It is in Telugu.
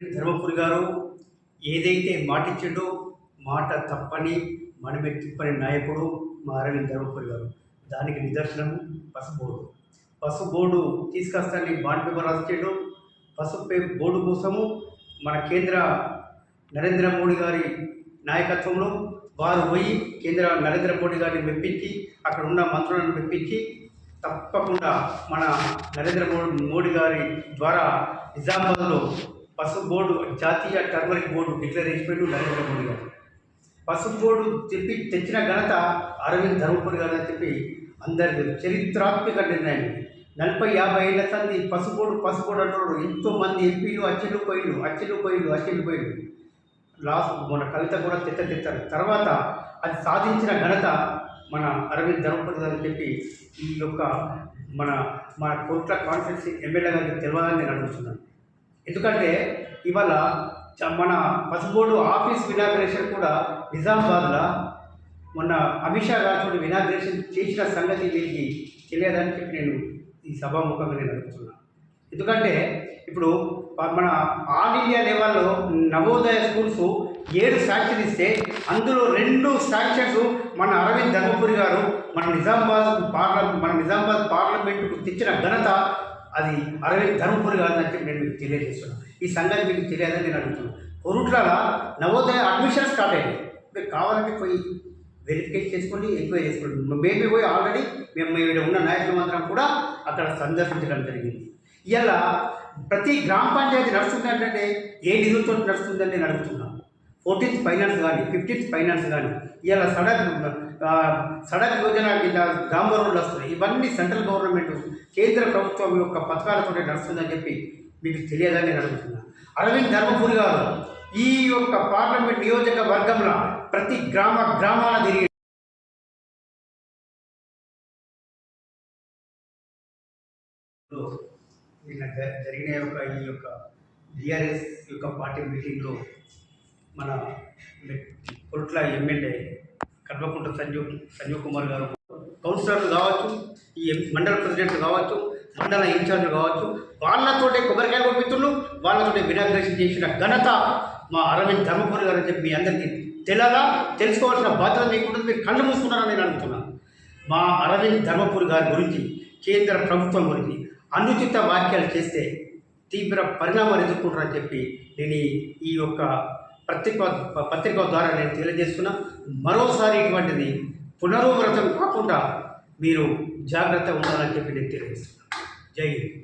ధర్మపురి గారు ఏదైతే మాటిచ్చిండో మాట తప్పని మనమే తిప్పని నాయకుడు మా అరవింద్ ధర్మపురి గారు. దానికి నిదర్శనం పసుబోర్డు పసుబోర్డు తీసుకొస్తానని బాండ్ పేపర్ రాసిచ్చాడు. పసుపు పే- బోర్డు కోసము మన కేంద్ర నరేంద్ర మోడీ గారి నాయకత్వంలో వారు పోయి కేంద్ర నరేంద్ర మోడీ గారిని మెప్పించి అక్కడ ఉన్న మంత్రులను మెప్పించి తప్పకుండా మన నరేంద్ర మోడీ మోడీ గారి ద్వారా నిజామాబాద్లో పసుపు బోర్డు జాతీయ టర్మరిక్ బోర్డు డిక్లేర్ చేసిపోయాడు నరేంద్ర మోడీ గారు. పసుపు బోర్డు చెప్పి తెచ్చిన ఘనత అరవింద్ ధర్మపురి గారు అని చెప్పి అందరి చరిత్రాత్మక నిర్ణయం. నలభై యాభై ఏళ్ళ సంది పసుపోడు పసుపోడు అంటున్నారు ఎంతో మంది ఎంపీలు అచ్చిళ్ళు పోయిలు అచ్చిళ్ళు పోయిలు అచ్చిళ్ళు పోయిలు. లాస్ట్ మన కవిత కూడా తెత్త తెత్తారు. తర్వాత అది సాధించిన ఘనత మన అరవింద్ ధర్మపురి గారు అని చెప్పి ఈ యొక్క మన మన కోట్ల కాన్స్టిట్యూన్సీ ఎమ్మెల్యే గారికి తెలియాలని నేను అడుగుతున్నాను. ఎందుకంటే ఇవాళ చ- మన పసుబోర్డు ఆఫీస్ వినాగ్రేషన్ కూడా నిజామాబాద్లో మొన్న అమిత్ షా గారితో వినాగ్రేషన్ చేసిన సంగతి వీరికి తెలియదని చెప్పి నేను ఈ సభాముఖంగా నేను అడుగుతున్నాను ఎందుకంటే ఇప్పుడు మన ఆల్ ఇండియా లెవెల్లో నవోదయ స్కూల్స్ ఏడు శాంక్షన్ ఇస్తే అందులో రెండు శాంక్షన్స్ మన అరవింద్ ధర్మపురి గారు మన నిజామాబాద్ పార్లమెంట్ మన నిజామాబాద్ పార్లమెంటుకు తెచ్చిన ఘనత అది అరవై ధర్మపురి కాదని చెప్పి నేను మీకు తెలియజేస్తున్నాను. ఈ సంగతి మీకు తెలియదని నేను అడుగుతున్నాను. కొరుట్ల నవోదయ అడ్మిషన్ స్టార్ట్ అయ్యింది మీరు కావాలంటే పోయి వెరిఫికేషన్ చేసుకోండి ఎంక్వైరీ చేసుకోండి. మేబీ పోయి ఆల్రెడీ మేము ఇక్కడ ఉన్న నాయకులు మాత్రం కూడా అక్కడ సందర్శించడం జరిగింది. ఇలా ప్రతి గ్రామ పంచాయతీ నడుస్తుంది అంటే ఏ నిధులతో నడుస్తుందని నేను అడుగుతున్నాను. ఫోర్టీన్త్ ఫైనాన్స్ కానీ ఫిఫ్టీన్త్ ఫైనాన్స్ కానీ ఇలా సడక్ సడక్ యోజన కింద డాంబర్ రోడ్లు వస్తున్నాయి. ఇవన్నీ సెంట్రల్ గవర్నమెంట్ కేంద్ర ప్రభుత్వం యొక్క పథకాలతో నడుస్తుందని చెప్పి మీకు తెలియదని నేను అడుగుతున్నాను అరవింద్ ధర్మపురి గారు ఈ యొక్క పార్లమెంట్ నియోజకవర్గంలో ప్రతి గ్రామ గ్రామాల తిరిగి నిన్న జరిగిన యొక్క ఈ యొక్క డిఆర్ఎస్ యొక్క పార్టీ మీటింగ్లో మన కొట్ల ఎమ్మెల్యే కల్వకుంట సంజీవ్ సంజీవ్ కుమార్ గారు కౌన్సిలర్లు కావచ్చు ఈ మండల ప్రెసిడెంట్లు కావచ్చు మండల ఇన్ఛార్జ్లు కావచ్చు వాళ్ళతోటే కొబ్బరికాయలు పంపిస్తుండ్రు వాళ్ళతోటే వినాగ్రేషన్ చేసిన ఘనత మా అరవింద్ ధర్మపురి గారు అని చెప్పి మీ అందరికీ తెలగా తెలుసుకోవాల్సిన బాధ్యత మీకుంటుంది మీరు కళ్ళు మూసుకున్నారని నేను అనుకున్నాను మా అరవింద్ ధర్మపురి గారి గురించి కేంద్ర ప్రభుత్వం గురించి అనుచిత వ్యాఖ్యలు చేస్తే తీవ్ర పరిణామాలు ఎదుర్కొంటారని చెప్పి నేను ఈ యొక్క పత్రిక పత్రిక ద్వారా నేను తెలియజేస్తున్నా మరోసారి ఇటువంటిది పునరువ్రతం కాకుండా మీరు జాగ్రత్త ఉండాలని చెప్పి నేను తెలియజేస్తున్నాను జై హింద్.